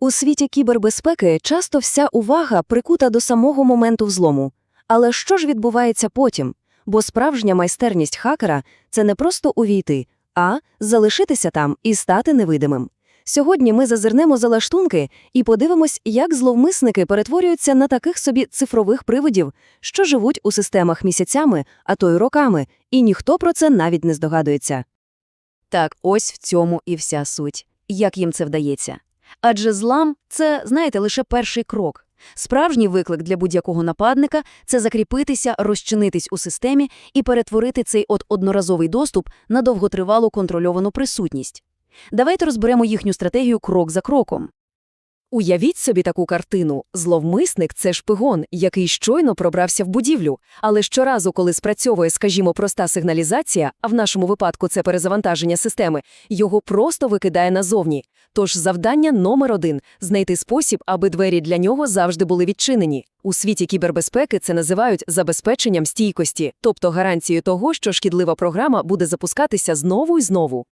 У світі кібербезпеки часто вся увага прикута до самого моменту взлому. Але що ж відбувається потім? Бо справжня майстерність хакера – це не просто увійти, а залишитися там і стати невидимим. Сьогодні ми зазирнемо за лаштунки і подивимось, як зловмисники перетворюються на таких собі цифрових привидів, що живуть у системах місяцями, а то й роками, і ніхто про це навіть не здогадується. Так, ось в цьому і вся суть. Як їм це вдається? Адже злам – це, знаєте, лише перший крок. Справжній виклик для будь-якого нападника – це закріпитися, розчинитись у системі і перетворити цей от одноразовий доступ на довготривалу контрольовану присутність. Давайте розберемо їхню стратегію крок за кроком. Уявіть собі таку картину. Зловмисник – це шпигон, який щойно пробрався в будівлю. Але щоразу, коли спрацьовує, скажімо, проста сигналізація, а в нашому випадку це перезавантаження системи, його просто викидає назовні. Тож завдання номер один – знайти спосіб, аби двері для нього завжди були відчинені. У світі кібербезпеки це називають забезпеченням стійкості, тобто гарантією того, що шкідлива програма буде запускатися знову і знову.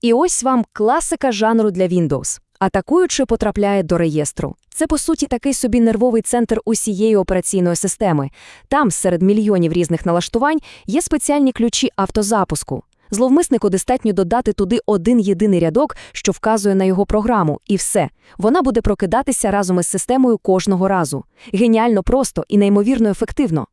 І ось вам класика жанру для Windows. Атакуючи потрапляє до реєстру. Це, по суті, такий собі нервовий центр усієї операційної системи. Там, серед мільйонів різних налаштувань, є спеціальні ключі автозапуску. Зловмиснику достатньо додати туди один єдиний рядок, що вказує на його програму, і все. Вона буде прокидатися разом із системою кожного разу. Геніально просто і неймовірно ефективно.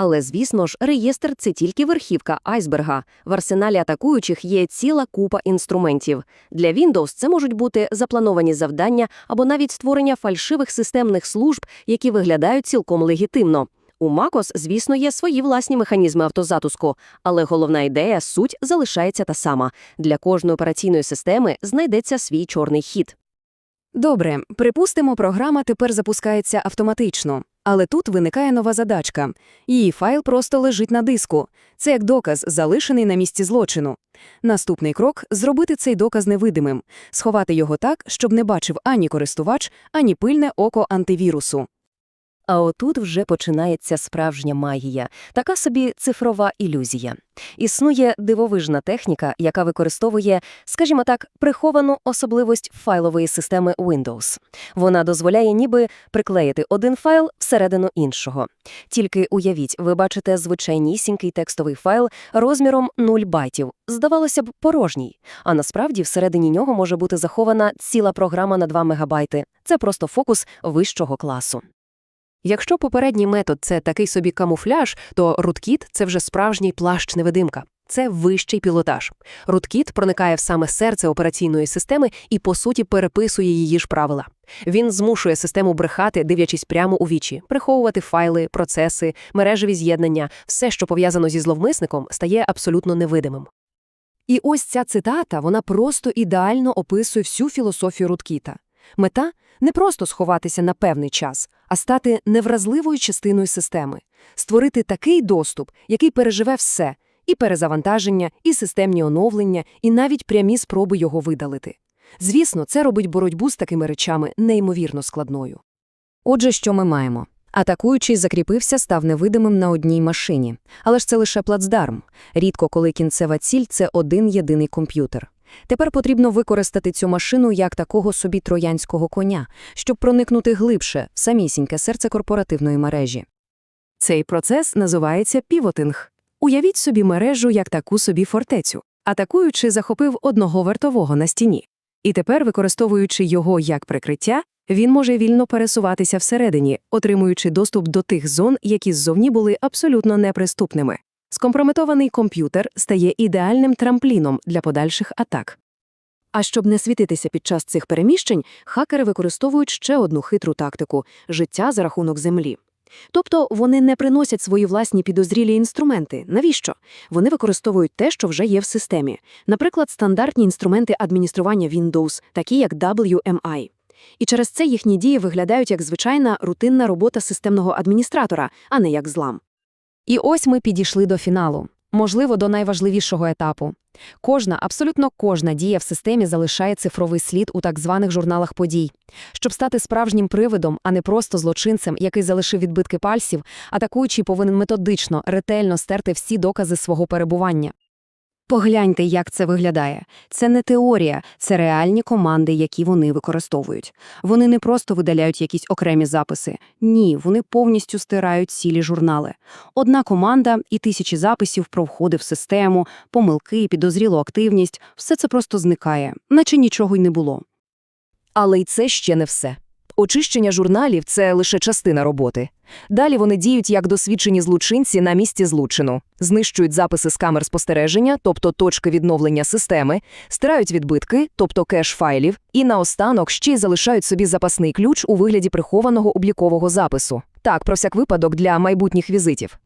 Але, звісно ж, реєстр – це тільки верхівка айсберга. В арсеналі атакуючих є ціла купа інструментів. Для Windows це можуть бути заплановані завдання або навіть створення фальшивих системних служб, які виглядають цілком легітимно. У MacOS, звісно, є свої власні механізми автозапуску, але головна ідея, суть залишається та сама. Для кожної операційної системи знайдеться свій чорний хід. Добре, припустимо, програма тепер запускається автоматично. Але тут виникає нова задачка. Її файл просто лежить на диску. Це як доказ, залишений на місці злочину. Наступний крок – зробити цей доказ невидимим, сховати його так, щоб не бачив ані користувач, ані пильне око антивірусу. А отут вже починається справжня магія, така собі цифрова ілюзія. Існує дивовижна техніка, яка використовує, скажімо так, приховану особливість файлової системи Windows. Вона дозволяє ніби приклеїти один файл всередину іншого. Тільки уявіть, ви бачите звичайнісінький текстовий файл розміром 0 байтів, здавалося б, порожній, а насправді всередині нього може бути захована ціла програма на 2 мегабайти. Це просто фокус вищого класу. Якщо попередній метод це такий собі камуфляж, то руткіт це вже справжній плащ-невидимка. Це вищий пілотаж. Руткіт проникає в саме серце операційної системи і, по суті, переписує її ж правила. Він змушує систему брехати, дивлячись прямо у вічі, приховувати файли, процеси, мережеві з'єднання, все, що пов'язано зі зловмисником, стає абсолютно невидимим. І ось ця цитата, вона просто ідеально описує всю філософію Руткіта. Мета – не просто сховатися на певний час, а стати невразливою частиною системи, створити такий доступ, який переживе все – і перезавантаження, і системні оновлення, і навіть прямі спроби його видалити. Звісно, це робить боротьбу з такими речами неймовірно складною. Отже, що ми маємо? Атакуючий закріпився, став невидимим на одній машині. Але ж це лише плацдарм. Рідко коли кінцева ціль – це один єдиний комп'ютер. Тепер потрібно використати цю машину як такого собі троянського коня, щоб проникнути глибше в самісіньке серце корпоративної мережі. Цей процес називається півотинг. Уявіть собі мережу як таку собі фортецю. Атакуючи, захопив одного вартового на стіні. І тепер, використовуючи його як прикриття, він може вільно пересуватися всередині, отримуючи доступ до тих зон, які ззовні були абсолютно неприступними. Скомпрометований комп'ютер стає ідеальним трампліном для подальших атак. А щоб не світитися під час цих переміщень, хакери використовують ще одну хитру тактику життя за рахунок землі. Тобто вони не приносять свої власні підозрілі інструменти. Навіщо? Вони використовують те, що вже є в системі, наприклад, стандартні інструменти адміністрування Windows, такі як WMI. І через це їхні дії виглядають як звичайна рутинна робота системного адміністратора, а не як злам. І ось ми підійшли до фіналу, можливо, до найважливішого етапу. Кожна, абсолютно кожна дія в системі залишає цифровий слід у так званих журналах подій. Щоб стати справжнім привидом, а не просто злочинцем, який залишив відбитки пальців, атакуючий повинен методично, ретельно стерти всі докази свого перебування. Погляньте, як це виглядає. Це не теорія, це реальні команди, які вони використовують. Вони не просто видаляють якісь окремі записи. Ні, вони повністю стирають цілі журнали. Одна команда і тисячі записів про входи в систему, помилки, підозрілу активність – все це просто зникає, наче нічого й не було. Але й це ще не все. Очищення журналів – це лише частина роботи. Далі вони діють як досвідчені злочинці на місці злочину, знищують записи з камер спостереження, тобто точки відновлення системи, стирають відбитки, тобто кеш файлів, і наостанок ще й залишають собі запасний ключ у вигляді прихованого облікового запису. Так, про всяк випадок для майбутніх візитів.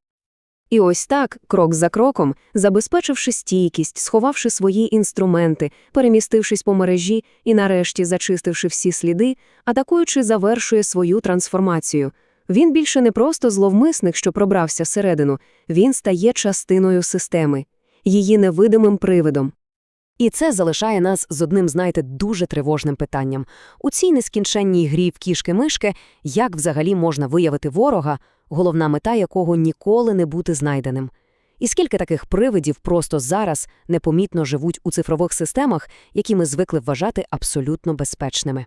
І ось так, крок за кроком, забезпечивши стійкість, сховавши свої інструменти, перемістившись по мережі і нарешті зачистивши всі сліди, атакуючи завершує свою трансформацію. Він більше не просто зловмисник, що пробрався всередину, він стає частиною системи, її невидимим привидом. І це залишає нас з одним, знаєте, дуже тривожним питанням. У цій нескінченній грі в кішки-мишки, як взагалі можна виявити ворога, головна мета якого ніколи не бути знайденим. І скільки таких привидів просто зараз непомітно живуть у цифрових системах, які ми звикли вважати абсолютно безпечними.